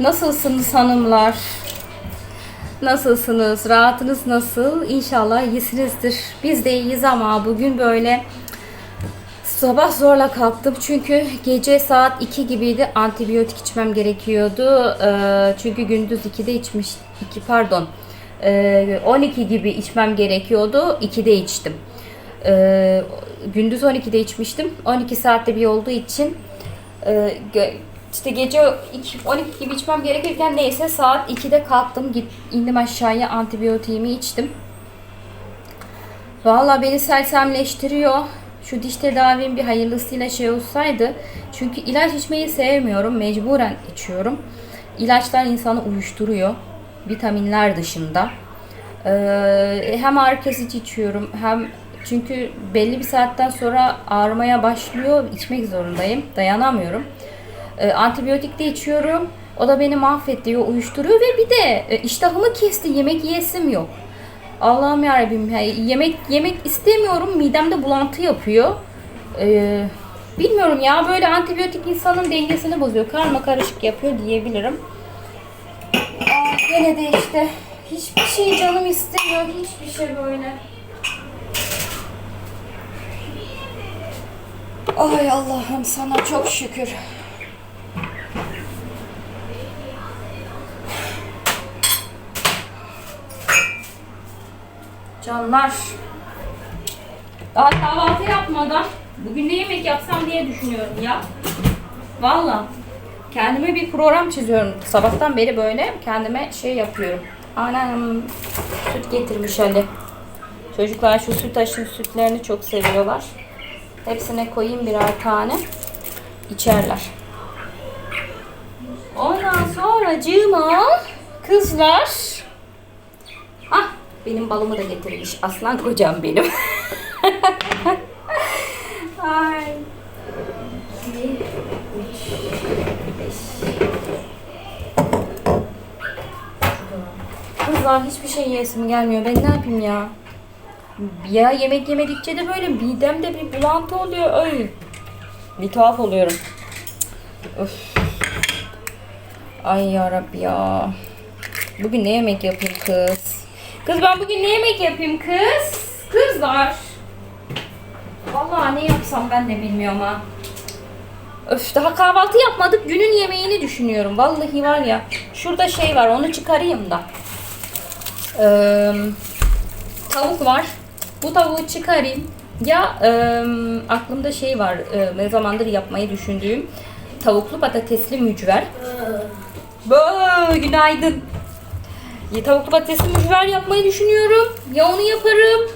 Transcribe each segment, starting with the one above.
Nasılsınız hanımlar? Nasılsınız? Rahatınız nasıl? İnşallah iyisinizdir. Biz de iyiyiz ama bugün böyle sabah zorla kalktım. Çünkü gece saat 2 gibiydi. Antibiyotik içmem gerekiyordu. Ee, çünkü gündüz 2'de içmiş. 2 pardon. Ee, 12 gibi içmem gerekiyordu. 2'de içtim. Ee, gündüz 12'de içmiştim. 12 saatte bir olduğu için işte gece 2, 12 gibi içmem gerekirken neyse saat 2'de kalktım. Git, indim aşağıya antibiyotiğimi içtim. Valla beni sersemleştiriyor. Şu diş tedavim bir hayırlısıyla şey olsaydı. Çünkü ilaç içmeyi sevmiyorum. Mecburen içiyorum. İlaçlar insanı uyuşturuyor. Vitaminler dışında. Ee, hem ağrı kesici içiyorum hem çünkü belli bir saatten sonra ağrımaya başlıyor. içmek zorundayım. Dayanamıyorum. Ee, antibiyotik de içiyorum. O da beni mahvetti, uyuşturuyor ve bir de e, iştahımı kesti. Yemek yiyesim yok. Allah'ım yarabbim ya, yemek yemek istemiyorum. Midemde bulantı yapıyor. Ee, bilmiyorum ya böyle antibiyotik insanın dengesini bozuyor. Karma karışık yapıyor diyebilirim. Aa, gene de işte hiçbir şey canım istemiyor. Hiçbir şey böyle. Ay Allah'ım sana çok şükür. Canlar. Daha kahvaltı yapmadan bugün ne yemek yapsam diye düşünüyorum ya. Valla. Kendime bir program çiziyorum. Sabahtan beri böyle kendime şey yapıyorum. Anam süt getirmiş Ali. Çocuklar şu süt aşın sütlerini çok seviyorlar. Hepsine koyayım birer tane. İçerler. Ondan sonra cıma kızlar benim balımı da getirmiş. Aslan kocam benim. Ay. Kızlar hiçbir şey yiyesim gelmiyor. Ben ne yapayım ya? Ya yemek yemedikçe de böyle midemde bir bulantı oluyor. Ay. Bir tuhaf oluyorum. Öf. Ay yarabbi ya. Bugün ne yemek yapayım kız? Kız ben bugün ne yemek yapayım kız? Kızlar. Vallahi ne yapsam ben de bilmiyorum ha. Öf daha kahvaltı yapmadık. Günün yemeğini düşünüyorum. Vallahi var ya. Şurada şey var onu çıkarayım da. Ee, tavuk var. Bu tavuğu çıkarayım. Ya e, aklımda şey var. E, ne zamandır yapmayı düşündüğüm tavuklu patatesli mücver. Bö, günaydın. Ya tavuklu patatesli mücver yapmayı düşünüyorum. Ya onu yaparım.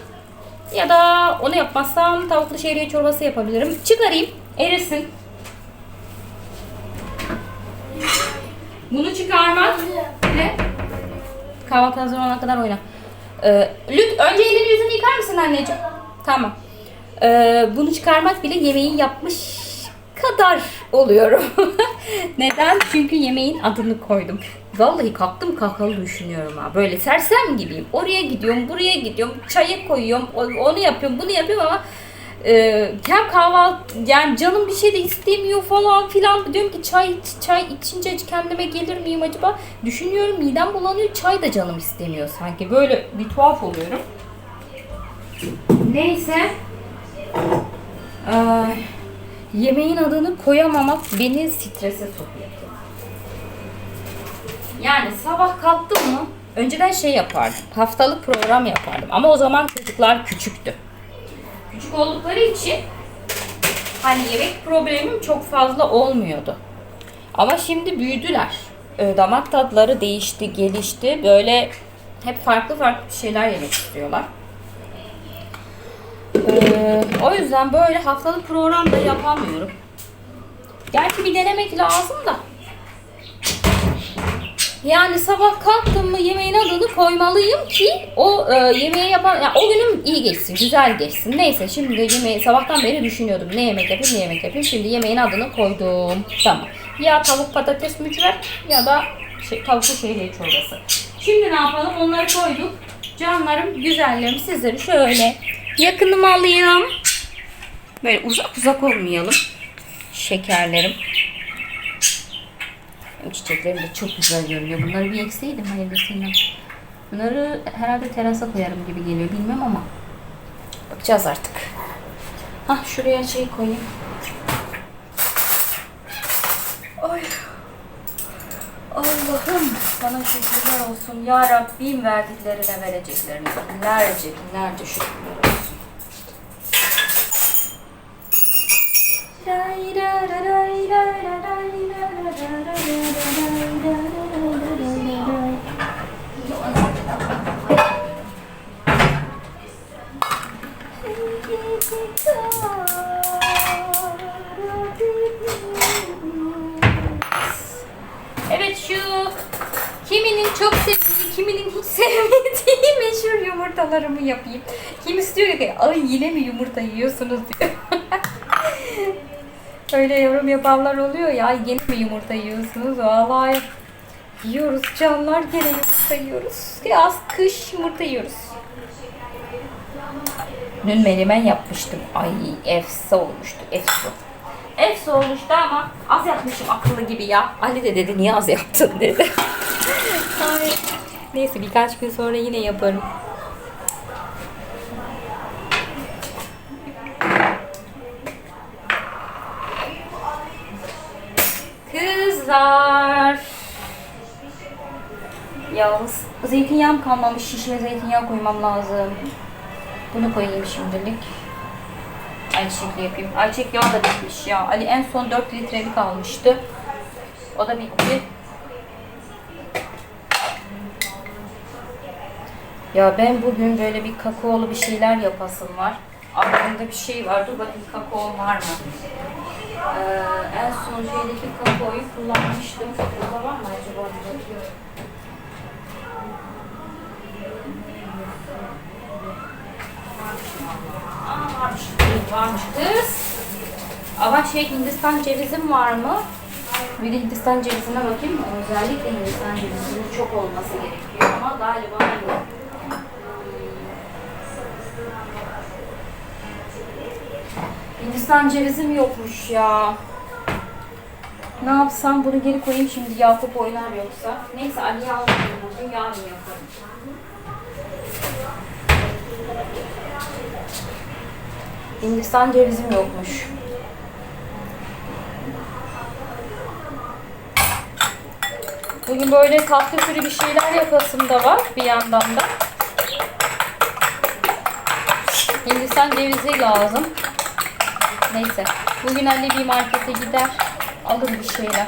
Ya da onu yapmazsam tavuklu şehriye çorbası yapabilirim. Çıkarayım. Erisin. Bunu çıkarmak ne? Kahvaltı hazır olana kadar oyna. Ee, lüt önce elini yüzünü yıkar mısın anneciğim? Tamam. Ee, bunu çıkarmak bile yemeği yapmış kadar oluyorum. Neden? Çünkü yemeğin adını koydum. Vallahi kalktım kalkalı düşünüyorum ha. Böyle sersem gibiyim. Oraya gidiyorum, buraya gidiyorum. Çaya koyuyorum, onu yapıyorum, bunu yapıyorum ama e, hem kahvaltı yani canım bir şey de istemiyor falan filan. Diyorum ki çay çay içince kendime gelir miyim acaba? Düşünüyorum midem bulanıyor. Çay da canım istemiyor sanki. Böyle bir tuhaf oluyorum. Neyse. Ay, yemeğin adını koyamamak beni strese sokuyor. Yani sabah kalktım mı önceden şey yapardım. Haftalık program yapardım. Ama o zaman çocuklar küçüktü. Küçük oldukları için hani yemek problemim çok fazla olmuyordu. Ama şimdi büyüdüler. Ee, Damak tatları değişti, gelişti. Böyle hep farklı farklı şeyler yemek istiyorlar. Ee, o yüzden böyle haftalık program da yapamıyorum. Gerçi bir denemek lazım da. Yani sabah kalktım mı yemeğin adını koymalıyım ki o e, yemeği yapan, yani o günüm iyi geçsin, güzel geçsin. Neyse şimdi yemeği sabahtan beri düşünüyordum ne yemek yapayım, ne yemek yapayım. Şimdi yemeğin adını koydum. Tamam. Ya tavuk patates mücver ya da şey, tavuklu şehriye çorbası. Şimdi ne yapalım? Onları koyduk. Canlarım, güzellerim sizleri şöyle yakınıma alayım. Böyle uzak uzak olmayalım. Şekerlerim. Çiçeklerim de çok güzel görünüyor. Bunları bir ekseydim hayırlısıyla. Bunları herhalde terasa koyarım gibi geliyor. Bilmem ama. Bakacağız artık. Hah şuraya şey koyayım. Ay. Allah'ım sana şükürler olsun. Ya Rabbim verdiklerine vereceklerine binlerce binlerce şükürler olsun. Evet şu kiminin çok sevdiği, kiminin hiç sevmediği meşhur yumurtalarımı yapayım. Kimisi diyor ki ay yine mi yumurta yiyorsunuz diyor. Öyle yorum yapanlar oluyor ya "Ay, yine mi yumurta yiyorsunuz? Vallahi yiyoruz canlar gene yumurta yiyoruz. Yaz kış yumurta yiyoruz. Dün menemen yapmıştım. Ay efsa olmuştu. Efsa. Efsa olmuştu ama az yapmışım akıllı gibi ya. Ali de dedi niye az yaptın dedi. Ay. Neyse birkaç gün sonra yine yaparım. Kızlar. Yalnız zeytinyağım kalmamış. Şişme zeytinyağı koymam lazım. Bunu koyayım şimdilik. Ayçiçekli yapayım. Ayçiçek yağı da bitmiş ya. Ali en son 4 litrelik almıştı. O da bitti. Ya ben bugün böyle bir kakaolu bir şeyler yapasım var. Aklımda bir şey var. Dur bakayım kakao var mı? Ee, en son şeydeki kakaoyu kullanmıştım. Burada var mı acaba? Bakıyorum. Varmış. Varmış kız. Ama şey Hindistan cevizim var mı? Bir Hindistan cevizine bakayım? Özellikle Hindistan cevizinin çok olması gerekiyor ama galiba yok. Hindistan cevizim yokmuş ya. Ne yapsam bunu geri koyayım şimdi Yakup oynar yoksa. Neyse Ali'yi almayayım bugün yarın yaparım. Hindistan cevizim yokmuş. Bugün böyle tatlı türü bir şeyler yapasım da var bir yandan da. Hindistan cevizi lazım. Neyse. Bugün Ali bir markete gider. Alır bir şeyler.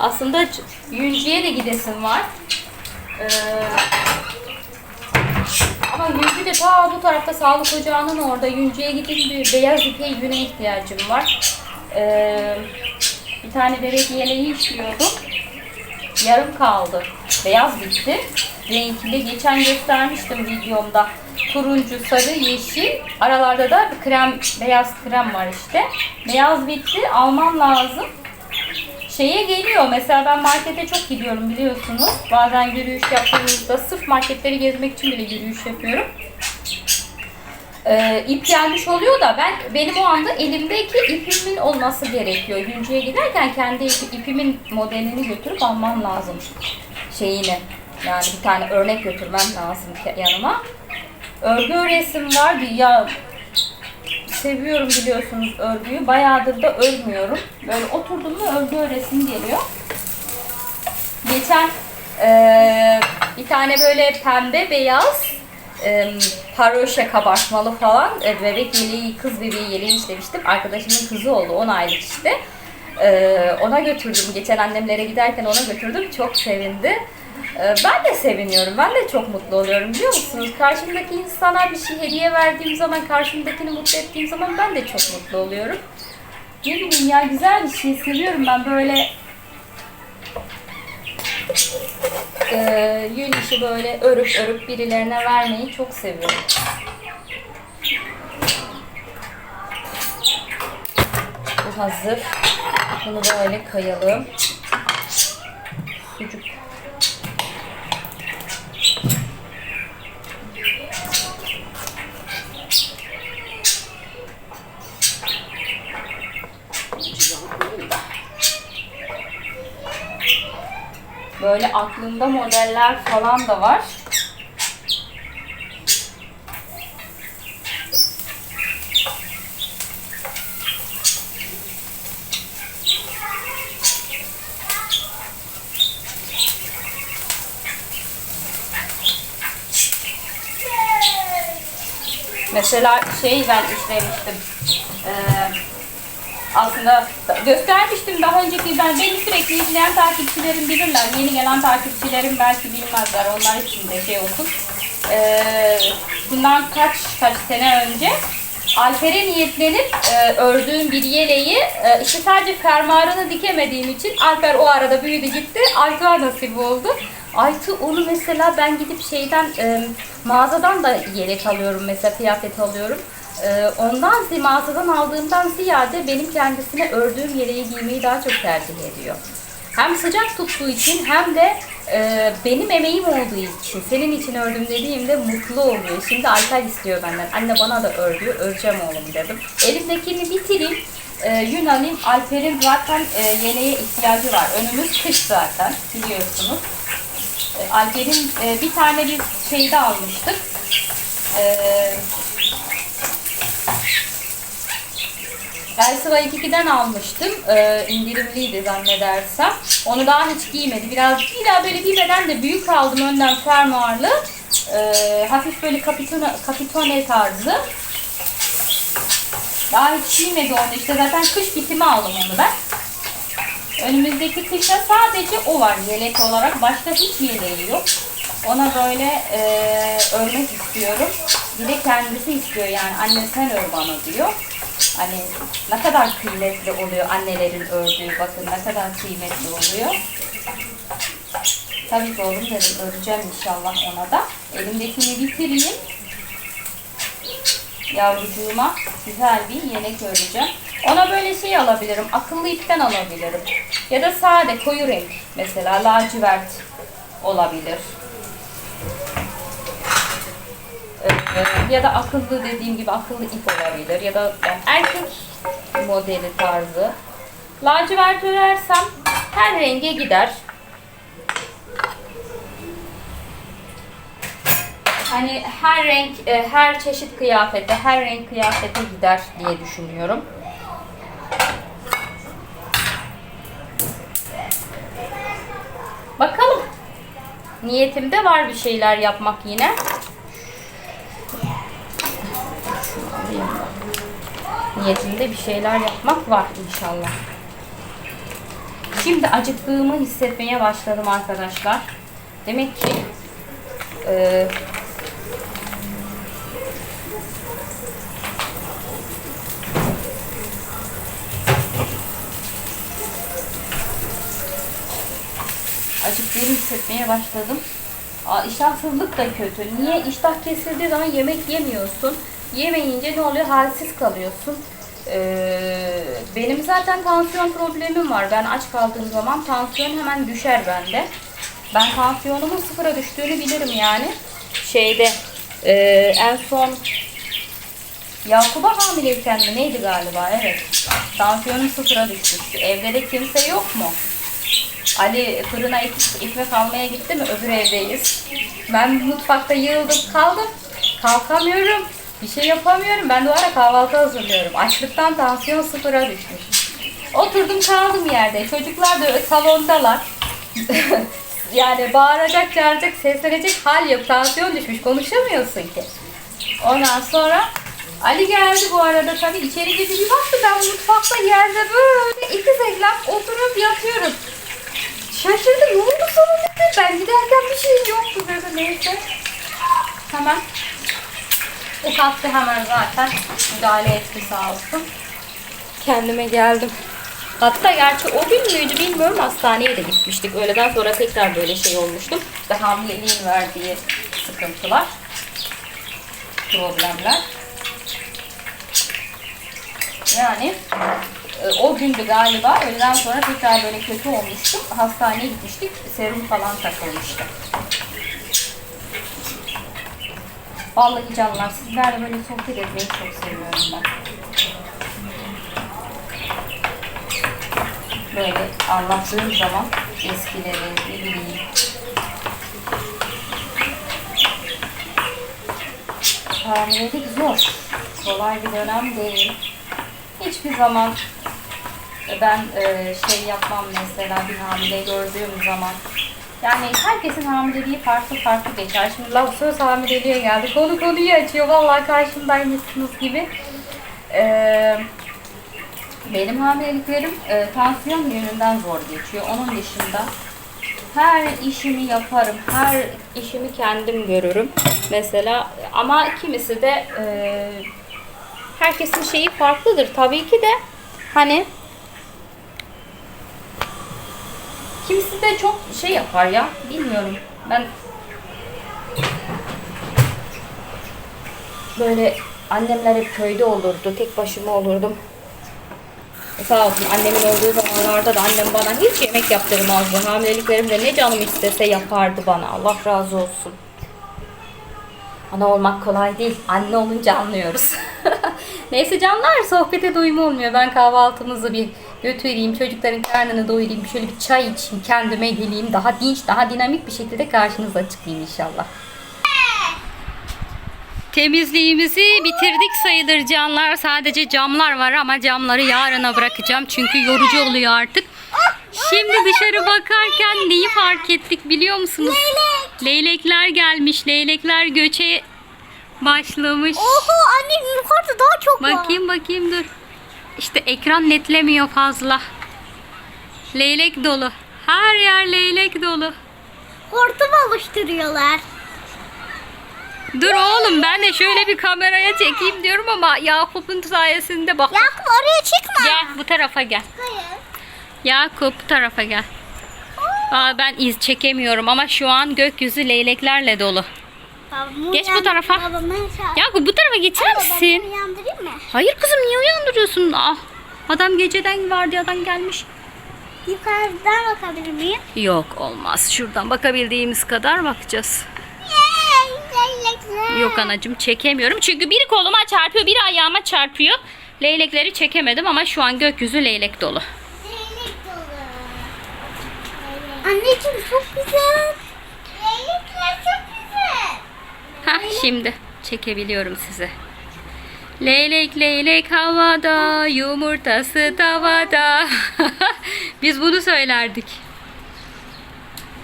Aslında ç- Yüncü'ye de gidesim var. Ee, ama Yüncü de ta bu tarafta sağlık ocağının orada. Yüncü'ye gidip bir beyaz ipe yüne ihtiyacım var. Ee, bir tane bebek yeleği işliyordum. Yarım kaldı. Beyaz bitti. Renkli. Geçen göstermiştim videomda. Turuncu, sarı, yeşil. Aralarda da bir krem, beyaz krem var işte. Beyaz bitti. Almam lazım şeye geliyor. Mesela ben markete çok gidiyorum biliyorsunuz. Bazen yürüyüş yaptığımızda sırf marketleri gezmek için bile yürüyüş yapıyorum. Ee, ip gelmiş oluyor da ben benim o anda elimdeki ipimin olması gerekiyor. Yüncü'ye giderken kendi ipi- ipimin modelini götürüp almam lazım. Şeyini. Yani bir tane örnek götürmem lazım yanıma. Örgü öresim vardı ya seviyorum biliyorsunuz örgüyü. Bayağıdır da örmüyorum. Böyle oturdum mu örgü öresim geliyor. Geçen eee, bir tane böyle pembe beyaz eee paroşe kabartmalı falan e, bebek yeleği, kız bebeği yeleği işlemiştim. Arkadaşımın kızı oldu 10 aylık işte. Eee, ona götürdüm. Geçen annemlere giderken ona götürdüm. Çok sevindi. Ee, Ben de seviniyorum. Ben de çok mutlu oluyorum biliyor musunuz? Karşımdaki insana bir şey hediye verdiğim zaman, karşımdakini mutlu ettiğim zaman ben de çok mutlu oluyorum. Ne bileyim ya güzel bir şey seviyorum ben böyle e, yün işi böyle örüp örüp birilerine vermeyi çok seviyorum. Bu hazır. Bunu böyle kayalım. Sucuk. Böyle aklımda modeller falan da var. Mesela şey ben işlemiştim. Ee, aslında göstermiştim daha önceki ben beni sürekli izleyen takipçilerim bilirler. Yeni gelen takipçilerim belki bilmezler. Onlar için de şey olsun. Ee, bundan kaç kaç sene önce Alper'e niyetlenip e, ördüğüm bir yeleği e, işte sadece fermuarını dikemediğim için Alper o arada büyüdü gitti. Aytuğa nasip oldu. Aytu onu mesela ben gidip şeyden e, mağazadan da yelek alıyorum mesela kıyafet alıyorum. Ee, ondan mağazadan aldığımdan ziyade benim kendisine ördüğüm yeleği giymeyi daha çok tercih ediyor. Hem sıcak tuttuğu için hem de e, benim emeğim olduğu için, senin için ördüm dediğimde mutlu oluyor. Şimdi Alper istiyor benden. Anne bana da ör diyor. Öreceğim oğlum dedim. Elimdekini bitireyim. E, alayım. Alper'in zaten e, yeleğe ihtiyacı var. Önümüz kış zaten biliyorsunuz. E, Alper'in e, bir tane biz şeyde almıştık. E, Elsiva 2'den almıştım. Ee, indirimliydi zannedersem. Onu daha hiç giymedi. Biraz bir daha böyle bir beden de büyük aldım önden fermuarlı. Ee, hafif böyle kapitone, kapitone tarzı. Daha hiç giymedi onu. İşte zaten kış bitimi aldım onu ben. Önümüzdeki kışta sadece o var yelek olarak. Başka hiç yeleği yok. Ona böyle e, örmek istiyorum. Bir de kendisi istiyor yani anne sen ör bana diyor. Hani ne kadar kıymetli oluyor annelerin ördüğü bakın ne kadar kıymetli oluyor. Tabii ki oğlum dedim öreceğim inşallah ona da. Elimdekini bitireyim. Yavrucuğuma güzel bir yelek öreceğim. Ona böyle şey alabilirim. Akıllı ipten alabilirim. Ya da sade koyu renk. Mesela lacivert olabilir. Ee, ya da akıllı dediğim gibi akıllı ip olabilir ya da yani erkek modeli tarzı. Lacivert örersem her renge gider. Hani her renk, e, her çeşit kıyafete, her renk kıyafete gider diye düşünüyorum. Bakalım. Niyetimde var bir şeyler yapmak yine. Niyetimde bir şeyler yapmak var inşallah. Şimdi acıktığımı hissetmeye başladım arkadaşlar. Demek ki e, acıktığımı hissetmeye başladım. Aa, iştahsızlık da kötü. Niye? İştah kesildiği zaman yemek yemiyorsun. Yemeyince ne oluyor? Halsiz kalıyorsun. Ee, benim zaten tansiyon problemim var. Ben aç kaldığım zaman tansiyon hemen düşer bende. Ben tansiyonumun sıfıra düştüğünü bilirim yani. Şeyde e, en son Yakup'a hamileyken mi neydi galiba? Evet. Tansiyonum sıfıra düşmüştü. Evde de kimse yok mu? Ali fırına ek- ekmek almaya gitti mi? Öbür evdeyiz. Ben mutfakta yığıldım kaldım. Kalkamıyorum. Bir şey yapamıyorum. Ben de o ara kahvaltı hazırlıyorum. Açlıktan tansiyon sıfıra düşmüş. Oturdum kaldım yerde. Çocuklar da salondalar. yani bağıracak, çağıracak, seslenecek hal yok. Tansiyon düşmüş. Konuşamıyorsun ki. Ondan sonra Ali geldi bu arada tabii içeri girdi bir baktı ben mutfakta yerde böyle iki zeklem oturup yatıyorum. Şaşırdı ne oldu sana dedi. Ben giderken bir şey yoktu dedi neyse. Hemen o kalktı hemen zaten müdahale etti sağ olsun. Kendime geldim. Hatta gerçi o gün müydü bilmiyorum hastaneye de gitmiştik. Öğleden sonra tekrar böyle şey olmuştum. İşte hamileliğin verdiği sıkıntılar, problemler. Yani e, o gündü galiba. Öğleden sonra tekrar böyle kötü olmuştum. Hastaneye gitmiştik. Serum falan takılmıştı. Vallahi canlar sizlerle böyle sohbet etmeyi çok seviyorum ben. Böyle anlattığım zaman eskileri, ne bileyim. Hamilelik zor. Kolay bir dönem değil. Hiçbir zaman ben e, şey yapmam mesela bir hamile gördüğüm zaman. Yani herkesin hamileliği farklı farklı geçer. Şimdi laf söz hamileliğe geldi. Konu konuyu açıyor. Vallahi karşımdaymışsınız gibi. Ee, benim hamileliklerim e, tansiyon yönünden zor geçiyor. Onun dışında her işimi yaparım. Her işimi kendim görürüm. Mesela ama kimisi de e, herkesin şeyi farklıdır. Tabii ki de hani kimisi de çok şey yapar ya. Bilmiyorum. Ben böyle annemler hep köyde olurdu. Tek başıma olurdum. E, Sağ olsun annemin olduğu zamanlarda da annem bana hiç yemek yaptırmazdı. Hamileliklerimde ne canım istese yapardı bana. Allah razı olsun. Ana olmak kolay değil. Anne olunca anlıyoruz. Neyse canlar sohbete doyum olmuyor. Ben kahvaltımızı bir götüreyim. Çocukların karnını doyurayım. Şöyle bir çay içeyim. Kendime geleyim. Daha dinç, daha dinamik bir şekilde karşınıza çıkayım inşallah. Temizliğimizi bitirdik sayılır canlar. Sadece camlar var ama camları yarına bırakacağım. Çünkü yorucu oluyor artık. Şimdi dışarı bakarken neyi fark ettik biliyor musunuz? Leylekler gelmiş. Leylekler göçe başlamış. Oho anne yukarıda daha çok var. Bakayım bakayım dur. İşte ekran netlemiyor fazla. Leylek dolu. Her yer leylek dolu. Hortum oluşturuyorlar. Dur oğlum ben de şöyle bir kameraya çekeyim diyorum ama Yakup'un sayesinde bak. Yakup oraya çıkma. Gel bu tarafa gel. Hayır. Yakup bu tarafa gel. Aa, ben iz çekemiyorum ama şu an gökyüzü leyleklerle dolu. Babamı Geç bu tarafa. Yakup bu tarafa geçer misin? Hayır kızım niye uyandırıyorsun? Ah, adam geceden vardiyadan gelmiş. Yukarıdan bakabilir miyim? Yok olmaz. Şuradan bakabildiğimiz kadar bakacağız. Yok anacığım çekemiyorum. Çünkü biri koluma çarpıyor, biri ayağıma çarpıyor. Leylekleri çekemedim ama şu an gökyüzü leylek dolu. Leylek dolu. Anneciğim çok güzel. Leylekler çok güzel. Ha şimdi çekebiliyorum size. Leylek leylek havada, yumurtası tavada. Biz bunu söylerdik.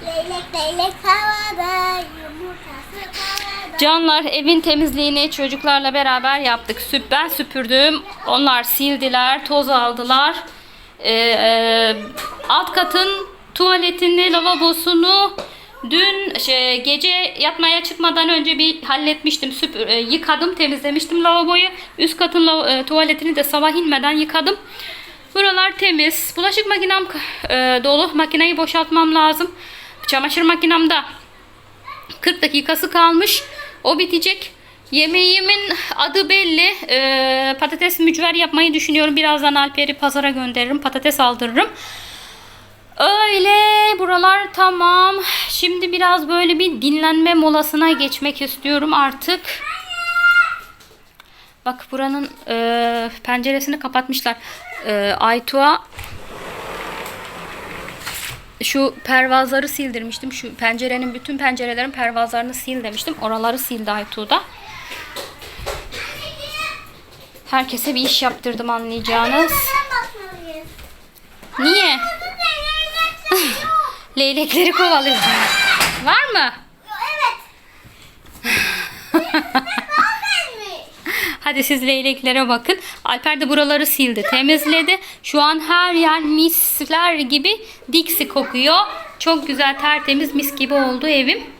Leylek leylek havada, yumurtası havada. Canlar evin temizliğini çocuklarla beraber yaptık. Süp ben süpürdüm. Onlar sildiler, toz aldılar. Ee, e, alt katın tuvaletini, lavabosunu dün şey, gece yatmaya çıkmadan önce bir halletmiştim. Süpür, e, yıkadım, temizlemiştim lavaboyu. Üst katın lav- e, tuvaletini de sabah inmeden yıkadım. Buralar temiz. Bulaşık makinem e, dolu. Makineyi boşaltmam lazım. Çamaşır makinem de 40 dakikası kalmış. O bitecek. Yemeğimin adı belli. Ee, patates mücver yapmayı düşünüyorum. Birazdan Alper'i pazara gönderirim. Patates aldırırım. Öyle. Buralar tamam. Şimdi biraz böyle bir dinlenme molasına geçmek istiyorum artık. Bak buranın e, penceresini kapatmışlar. E, Aytuğa şu pervazları sildirmiştim. Şu pencerenin bütün pencerelerin pervazlarını sil demiştim. Oraları sildi Aytuğ'da. Herkese bir iş yaptırdım anlayacağınız. Niye? Leylekleri kovalıyor. Var mı? Evet. Hadi siz leyleklere bakın. Alper de buraları sildi, temizledi. Şu an her yer misler gibi diksi kokuyor. Çok güzel, tertemiz mis gibi oldu evim.